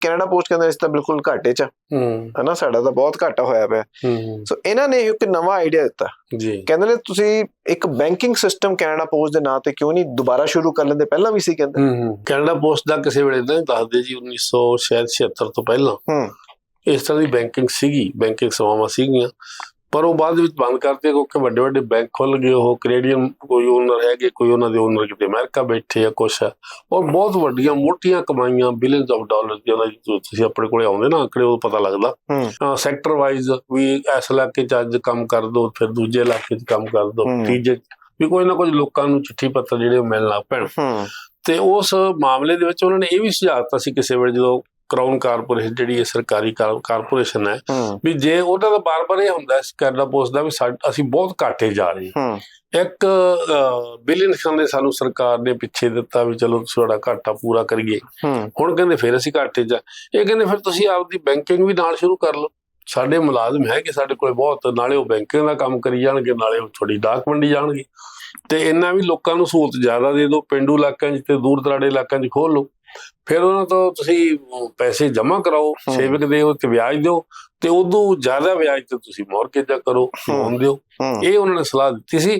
Canada post ਕਹਿੰਦਾ ਇਸ ਤਾਂ ਬਿਲਕੁਲ ਘਾਟੇ 'ਚ ਹੂੰ। ਹਨਾ ਸਾਡਾ ਤਾਂ ਬਹੁਤ ਘਾਟਾ ਹੋਇਆ ਪਿਆ। ਹੂੰ ਸੋ ਇਹਨਾਂ ਨੇ ਇੱਕ ਨਵਾਂ ਆਈਡੀਆ ਦਿੱਤਾ। ਜੀ। ਕਹਿੰਦੇ ਨੇ ਤੁਸੀਂ ਇੱਕ ਬੈਂਕਿੰਗ ਸਿਸਟਮ ਕੈਨੇਡਾ ਪੋਸਟ ਦੇ ਨਾਂ ਤੇ ਕਿਉਂ ਨਹੀਂ ਦੁਬਾਰਾ ਸ਼ੁਰੂ ਕਰ ਲੈਂਦੇ? ਪਹਿਲਾਂ ਵੀ ਸੀ ਕਹਿੰਦੇ। ਹੂੰ ਕੈਨੇਡਾ ਪੋਸਟ ਦਾ ਕਿਸੇ ਵੇਲੇ ਤਾਂ ਦੱਸਦੇ ਜੀ 1976 ਤੋਂ ਪਹਿਲਾਂ। ਹੂੰ। ਇਸ ਤਰ੍ਹਾਂ ਦੀ ਬੈਂਕਿੰਗ ਸੀਗੀ ਬੈਂਕਿੰਗ ਸੇਵਾਵਾਂ ਸੀਗੀਆਂ। ਪਰ ਉਹ ਬਾਅਦ ਵਿੱਚ ਬੰਦ ਕਰਤੇ ਕਿਉਂਕਿ ਵੱਡੇ ਵੱਡੇ ਬੈਂਕ ਖੁੱਲ ਗਏ ਉਹ ਕੈਨੇਡੀਅਨ ਕੋਈ ਓਨਰ ਹੈਗੇ ਕੋਈ ਉਹਨਾਂ ਦੇ ਓਨਰ ਕਿਤੇ ਅਮਰੀਕਾ ਬੈਠੇ ਆ ਕੁਛ ਔਰ ਬਹੁਤ ਵੱਡੀਆਂ ਮੋਟੀਆਂ ਕਮਾਈਆਂ ਬਿਲੀਅਨਸ ਆਫ ਡਾਲਰ ਤੁ- ਤੁਸੀਂ ਆਪਣੇ ਕੋਲੇ ਆਉਂਦੇ ਨਾ ਆંકੜੇ ਉਹ ਪਤਾ ਲੱਗਦਾ ਸੈਕਟਰ ਵਾਈਜ਼ ਵੀ ਇਸ ਇਲਾਕੇ 'ਚ ਅੱਜ ਕੰਮ ਕਰ ਦੋ ਫਿਰ ਦੂਜੇ ਇਲਾਕੇ 'ਚ ਕੰਮ ਕਰ ਦੋ। ਤੀਜੇ। ਵੀ ਕੋਈ ਨਾ ਕੁਝ ਲੋਕਾਂ ਨੂੰ ਚਿੱਠੀ ਪੱਤਰ ਜਿਹੜੇ ਮਿਲਣ ਲੱਗ ਪੈਣ ਤੇ ਉਸ ਮਾਮਲੇ ਦੇ ਵਿੱਚ ਉਹਨਾਂ ਨੇ ਇਹ ਵੀ ਸੁਝਾਅ ਦਿੱਤਾ ਸੀ ਕਿਸੇ ਵੇਲੇ ਜਦੋਂ ਕਰਾਊਨ ਕਾਰਪੋਰੇਸ਼ਨ ਜਿਹੜੀ ਇਹ ਸਰਕਾਰੀ ਕਾਰ- ਕਾਰਪੋਰੇਸ਼ਨ ਹੈ ਹੂੰ। ਵੀ ਜੇ ਉਹਦਾ ਤਾਂ ਬਾਰ-ਬਾਰ ਇਹ ਹੁੰਦਾ ਹੈ ਕੈਨੇਡਾ ਪੋਸਟ ਦਾ ਵੀ ਅਸੀਂ ਬਹੁਤ ਘਾਟੇ ਜਾ ਰਹੇ ਹਾਂ। ਹੂੰ। ਇੱਕ ਬਿਲੀਅਨ ਖਾਨੇ ਸਾਨੂੰ ਸਰਕਾਰ ਨੇ ਪਿੱਛੇ ਦਿੱਤਾ ਵੀ ਚਲੋ ਤੁਹਾਡਾ ਘਾਟਾ ਪੂਰਾ ਕਰੀਏ। ਹੂੰ। ਹੁਣ ਕਹਿੰਦੇ ਫਿਰ ਅਸੀਂ ਘਾਟੇ ਜਾ ਇਹ ਕਹਿੰਦੇ ਫਿਰ ਤੁਸੀਂ ਆਪਦੀ ਬੈਂਕਿੰਗ ਵੀ ਨਾਲ ਸ਼ੁਰੂ ਕਰ ਲਓ। ਸਾਡੇ ਮੁਲਾਜ਼ਮ ਹੈ ਕਿ ਸਾਡੇ ਕੋਲ ਬਹੁਤ ਨਾਲੇ ਉਹ ਬੈਂਕਿੰਗ ਦਾ ਕੰਮ ਕਰੀ ਜਾਣਗੇ ਨਾਲੇ ਉਹ ਥੋੜੀ ਡਾਕ ਵੰਡੀ ਜਾਣਗੇ। ਤੇ ਇੰਨਾ ਵੀ ਲੋਕਾਂ ਨੂੰ ਸਹੂਲਤ ਜ਼ਿਆਦਾ ਦੇ ਦਿਓ ਪਿੰਡੂ ਇਲਾਕਿਆਂ 'ਚ ਤੇ ਦੂਰ ਦਰਾਡੇ ਇਲਾਕਿਆਂ 'ਚ ਖੋਲ ਲਓ। ਫਿਰ ਉਹਨਾਂ ਤੋਂ ਤੁਸੀਂ ਪੈਸੇ ਜਮ੍ਹਾਂ ਕਰਾਓ। ਸੇਵਕ ਦਿਓ ਤੇ ਵਿਆਜ ਦਿਓ ਤੇ ਉਦੋਂ ਜ਼ਿਆਦਾ ਵਿਆਜ ਤੇ ਤੁਸੀਂ ਮੌਰਗੇਜਾਂ ਕਰੋ ਲੋਨ ਦਿਓ। ਇਹ ਉਹਨਾਂ ਨੇ ਸਲਾਹ ਦਿੱਤੀ ਸੀ।